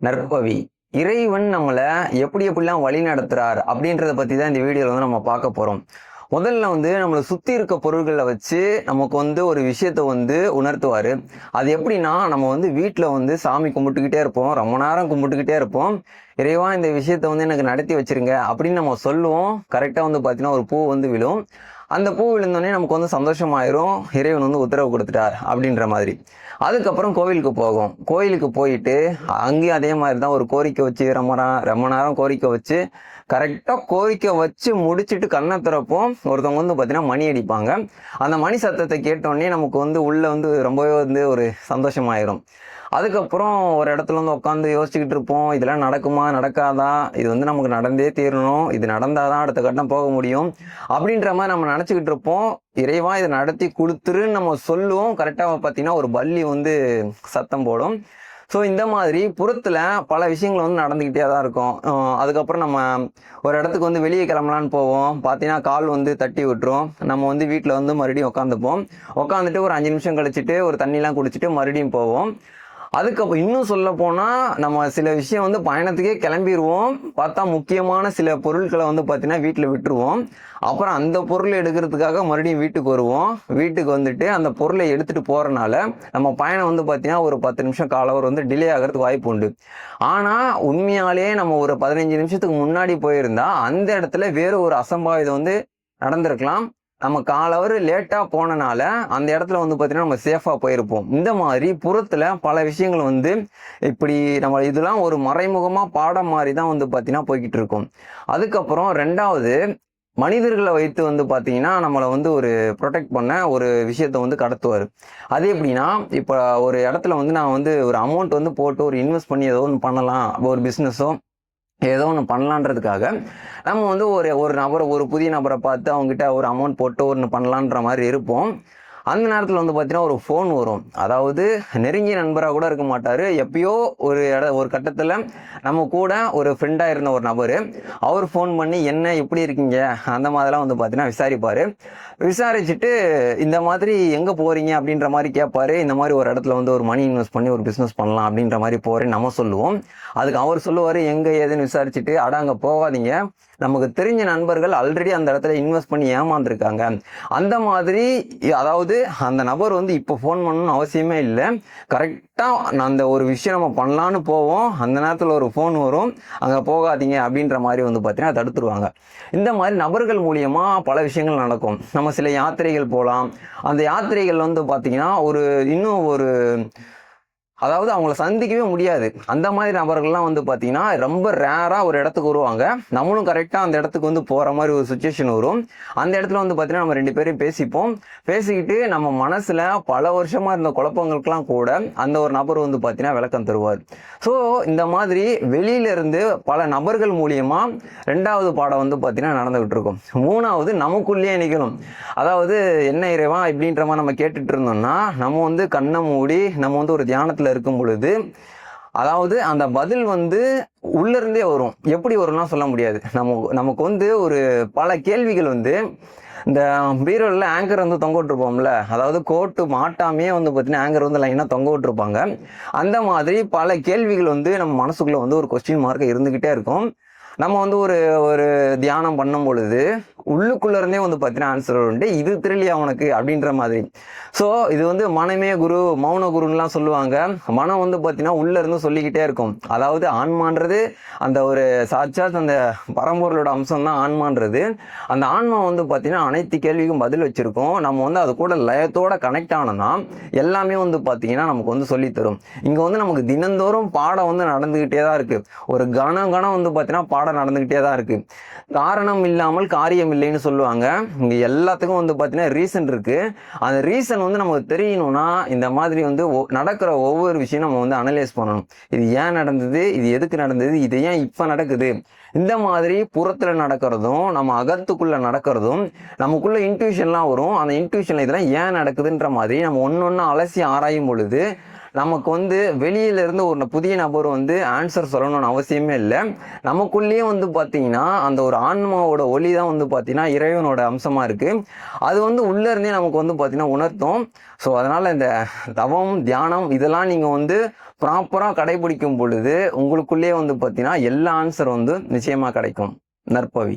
நற்பவி. இறைவன் நம்மளை எப்படி எப்படிலாம் வழி நடத்துறார் அப்படின்றத பத்தி தான் இந்த வீடியோல வந்து நம்ம பார்க்க போறோம். முதல்ல வந்து நம்மளை சுற்றி இருக்க பொருள்களை வச்சு நமக்கு வந்து ஒரு விஷயத்த வந்து உணர்த்துவார். அது எப்படின்னா நம்ம வந்து வீட்டில் வந்து சாமி கும்பிட்டுக்கிட்டே இருப்போம். ரொம்ப நேரம் கும்பிட்டுக்கிட்டே இருப்போம். இறைவா இந்த விஷயத்த வந்து எனக்கு நடத்தி வச்சிருங்க அப்படின்னு நம்ம சொல்லுவோம். கரெக்டாக வந்து பார்த்தீங்கன்னா ஒரு பூ வந்து விழும். அந்த பூ விழுந்தோடனே நமக்கு வந்து சந்தோஷமாயிரும். இறைவன் வந்து உத்தரவு கொடுத்துட்டார் அப்படின்ற மாதிரி. அதுக்கப்புறம் கோவிலுக்கு போகும். கோயிலுக்கு போயிட்டு அங்கேயும் அதே மாதிரி தான் ஒரு கோரிக்கை வச்சு ரொம்ப நேரம் ரொம்ப நேரம் கோரிக்கை வச்சு கரெக்டாக கோரிக்கை வச்சு முடிச்சுட்டு கண்ணை திறப்போம். ஒருத்தவங்க வந்து பார்த்தீங்கன்னா மணி அடிப்பாங்க. அந்த மணி சத்தத்தை கேட்டோடனே நமக்கு வந்து உள்ளே வந்து ரொம்பவே வந்து ஒரு சந்தோஷமாயிரும். அதுக்கப்புறம் ஒரு இடத்துல வந்து உட்காந்து யோசிச்சுக்கிட்டு இருப்போம். இதெல்லாம் நடக்குமா நடக்காதா? இது வந்து நமக்கு நடந்தே தீரணும். இது நடந்தாதான் அடுத்த கட்டம் போக முடியும். அப்படின்ற மாதிரி நம்ம நினச்சிக்கிட்டு இருப்போம் இறைவா இதை நடத்தி கொடுத்துருன்னு நம்ம சொல்லுவோம். கரெக்டாக பார்த்தீங்கன்னா ஒரு பல்லி வந்து சத்தம் போடும். ஸோ இந்த மாதிரி புறத்தில் பல விஷயங்கள் வந்து நடந்துக்கிட்டே தான் இருக்கும். அதுக்கப்புறம் நம்ம ஒரு இடத்துக்கு வந்து வெளியே கிளம்பலான்னு போவோம். பார்த்தீங்கன்னா கால் வந்து தட்டி விட்டுரும். நம்ம வந்து வீட்டில் வந்து மறுபடியும் உட்காந்துப்போம். உட்காந்துட்டு ஒரு அஞ்சு நிமிஷம் கழிச்சிட்டு ஒரு தண்ணிலாம் குடிச்சிட்டு மறுபடியும் போவோம். அதுக்கப்புறம் இன்னும் சொல்ல போனால் நம்ம சில விஷயம் வந்து பயணத்துக்கே கிளம்பிடுவோம் பார்த்தா முக்கியமான சில பொருட்களை வந்து பார்த்தீங்கன்னா வீட்டில் விட்டுருவோம். அப்புறம் அந்த பொருள் எடுக்கிறதுக்காக மறுபடியும் வீட்டுக்கு வருவோம். வீட்டுக்கு வந்துட்டு அந்த பொருளை எடுத்துகிட்டு போகிறனால நம்ம பயணம் வந்து பார்த்தீங்கன்னா ஒரு பத்து நிமிஷம் காலவர் வந்து டிலே ஆகிறதுக்கு வாய்ப்பு உண்டு. ஆனால் உண்மையாலேயே நம்ம ஒரு பதினஞ்சு நிமிஷத்துக்கு முன்னாடி போயிருந்தா அந்த இடத்துல வேறு ஒரு அசம்பாவிதம் வந்து நடந்திருக்கலாம். நம்ம காலவர் லேட்டாக போனனால அந்த இடத்துல வந்து பார்த்தீங்கன்னா நம்ம சேஃபாக போயிருப்போம். இந்த மாதிரி புறத்தில் பல விஷயங்கள் வந்து இப்படி நம்ம இதெல்லாம் ஒரு மறைமுகமாக பாடம் மாதிரி தான் வந்து பார்த்தீங்கன்னா போய்கிட்டு இருக்கும். அதுக்கப்புறம் ரெண்டாவது மனிதர்களை வைத்து வந்து பார்த்தீங்கன்னா நம்மளை வந்து ஒரு ப்ரொடெக்ட் பண்ண ஒரு விஷயத்த வந்து கடத்துவார். அது எப்படின்னா இப்போ ஒரு இடத்துல வந்து நான் வந்து ஒரு அமௌண்ட் வந்து போட்டு ஒரு இன்வெஸ்ட் பண்ணி ஏதோ ஒன்று பண்ணலாம் ஒரு பிஸ்னஸோ ஏதோ ஒன்று பண்ணலான்றதுக்காக நம்ம வந்து ஒரு ஒரு நபரை ஒரு புதிய நபரை பார்த்து அவங்ககிட்ட ஒரு அமௌண்ட் போட்டு ஒன்று பண்ணலான்ற மாதிரி இருப்போம். அந்த நேரத்தில் வந்து பார்த்தீங்கன்னா ஒரு ஃபோன் வரும். அதாவது நெருங்கிய நண்பராக கூட இருக்க மாட்டார். எப்பயோ ஒரு இட ஒரு கட்டத்தில் நம்ம கூட ஒரு ஃப்ரெண்டாக இருந்த ஒரு நபர் அவர் ஃபோன் பண்ணி என்ன எப்படி இருக்கீங்க? அந்த மாதிரிலாம் வந்து பார்த்தீங்கன்னா விசாரிப்பார். விசாரிச்சுட்டு இந்த மாதிரி எங்கே போகிறீங்க அப்படின்ற மாதிரி கேட்பாரு இந்த மாதிரி ஒரு இடத்துல வந்து ஒரு மணி இன்வெஸ்ட் பண்ணி ஒரு பிஸ்னஸ் பண்ணலாம் அப்படின்ற மாதிரி போகிறேன் நம்ம சொல்லுவோம். அதுக்கு அவர் சொல்லுவார் எங்கே ஏதுன்னு விசாரிச்சுட்டு அட அங்கே போகாதீங்க. நமக்கு தெரிஞ்ச நண்பர்கள் ஆல்ரெடி அந்த இடத்துல இன்வெஸ்ட் பண்ணி ஏமாந்துருக்காங்க. அந்த மாதிரி அதாவது அந்த நபர் வந்து இப்போ ஃபோன் பண்ணணும்னு அவசியமே இல்லை. கரெக்டாக அந்த ஒரு விஷயம் நம்ம பண்ணலான்னு போவோம். அந்த நேரத்தில் ஒரு ஃபோன் வரும். அங்கே போகாதீங்க அப்படின்ற மாதிரி வந்து பார்த்தீங்கன்னா தடுத்துருவாங்க. இந்த மாதிரி நபர்கள் மூலியமாக பல விஷயங்கள் நடக்கும். நம்ம சில யாத்திரைகள் போகலாம். அந்த யாத்திரைகள் வந்து பார்த்தீங்கன்னா ஒரு இன்னும் ஒரு அதாவது அவங்கள சந்திக்கவே முடியாது. அந்த மாதிரி நபர்கள்லாம் வந்து பார்த்தீங்கன்னா ரொம்ப ரேராக ஒரு இடத்துக்கு வருவாங்க. நம்மளும் கரெக்டாக அந்த இடத்துக்கு வந்து போகிற மாதிரி ஒரு சுச்சுவேஷன் வரும். அந்த இடத்துல வந்து பார்த்தீங்கன்னா நம்ம ரெண்டு பேரும் பேசிப்போம். பேசிக்கிட்டு நம்ம மனசில் பல வருஷமாக இருந்த குழப்பங்களுக்கெல்லாம் கூட அந்த ஒரு நபர் வந்து பார்த்தீங்கன்னா விளக்கம் தருவார். ஸோ இந்த மாதிரி வெளியில இருந்து பல நபர்கள் மூலியமாக ரெண்டாவது பாடம் வந்து பார்த்தீங்கன்னா நடந்துகிட்டு இருக்கும். மூணாவது நமக்குள்ளேயே நிகழும். அதாவது என்ன இறைவா? இப்படின்ற மாதிரி நம்ம கேட்டுட்டு இருந்தோம்னா நம்ம வந்து கண்ணை மூடி நம்ம வந்து ஒரு தியானத்தில் இருக்கும் பொழுது அதாவது அந்த பதில் வந்து உள்ளிருந்தே வரும். எப்படி வரும்னா சொல்ல முடியாது. நம்ம நமக்கு வந்து ஒரு பல கேள்விகள் வந்து இந்த பீரோவில் ஆங்கர் வந்து தொங்க விட்டுருப்போம்ல. அதாவது கோட்டு மாட்டாமையே வந்து பார்த்தீங்கன்னா ஆங்கர் வந்து லைனாக தொங்க விட்டுருப்பாங்க. அந்த மாதிரி பல கேள்விகள் வந்து நம்ம மனசுக்குள்ளே வந்து ஒரு கொஸ்டின் மார்க் இருந்துக்கிட்டே இருக்கும். நம்ம வந்து ஒரு ஒரு தியானம் பண்ணும் பொழுது உள்ளுக்குள்ளேருந்தே வந்து பார்த்தீங்கன்னா ஆன்சர் உண்டு. இது திருளியா உனக்கு அப்படின்ற மாதிரி. ஸோ இது வந்து மனமே குரு மௌன குருன்னுலாம் சொல்லுவாங்க. மனம் வந்து பார்த்தீங்கன்னா உள்ளேருந்து சொல்லிக்கிட்டே இருக்கும். அதாவது ஆன்மான்றது அந்த ஒரு சாட்சாத் அந்த பரம்பொருளோட அம்சம் தான் ஆன்மான்றது. அந்த ஆன்மா வந்து பார்த்தீங்கன்னா அனைத்து கேள்விக்கும் பதில் வச்சுருக்கோம். நம்ம வந்து அது கூட லயத்தோட கனெக்ட் ஆனோம்னா எல்லாமே வந்து பார்த்தீங்கன்னா நமக்கு வந்து சொல்லித் தரும் இங்கே வந்து நமக்கு தினந்தோறும் பாடம் வந்து நடந்துக்கிட்டே தான் இருக்குது ஒரு கணம் கணம் வந்து பார்த்தீங்கன்னா பாடம் நடந்துக்கிட்டே தான் இருக்கு. காரணம் இல்லாமல் காரியம் இல்லைன்னு சொல்லுவாங்க. இங்கே எல்லாத்துக்கும் வந்து பார்த்தீங்கன்னா ரீசன் இருக்கு. அந்த ரீசன் வந்து நமக்கு தெரியணும்னா இந்த மாதிரி வந்து நடக்கிற ஒவ்வொரு விஷயம் நம்ம வந்து அனலைஸ் பண்ணணும். இது ஏன் நடந்தது? இது எதுக்கு நடந்தது? இது ஏன் இப்போ நடக்குது? இந்த மாதிரி புறத்தில் நடக்கிறதும் நம்ம அகத்துக்குள்ள நடக்கிறதும் நமக்குள்ள இன்ட்யூஷன்லாம் வரும். அந்த இன்ட்யூஷனில் இதெல்லாம் ஏன் நடக்குதுன்ற மாதிரி நம்ம ஒன்று ஒன்று அலசி ஆராயும் பொழுது நமக்கு வந்து வெளியில இருந்து ஒரு புதிய நபர் வந்து ஆன்சர் சொல்லணும்னு அவசியமே இல்லை. நமக்குள்ளேயே வந்து பார்த்தீங்கன்னா அந்த ஒரு ஆன்மாவோட ஒளி தான் வந்து பார்த்தீங்கன்னா இறைவனோட அம்சமாக இருக்குது அது வந்து உள்ளே இருந்தே நமக்கு வந்து பார்த்தீங்கன்னா உணர்த்தும். ஸோ அதனால் இந்த தவம் தியானம் இதெல்லாம் நீங்கள் வந்து ப்ராப்பராக கடைபிடிக்கும் பொழுது உங்களுக்குள்ளேயே வந்து பார்த்தீங்கன்னா எல்லா ஆன்சர் வந்து நிச்சயமாக கிடைக்கும். நற்பவி.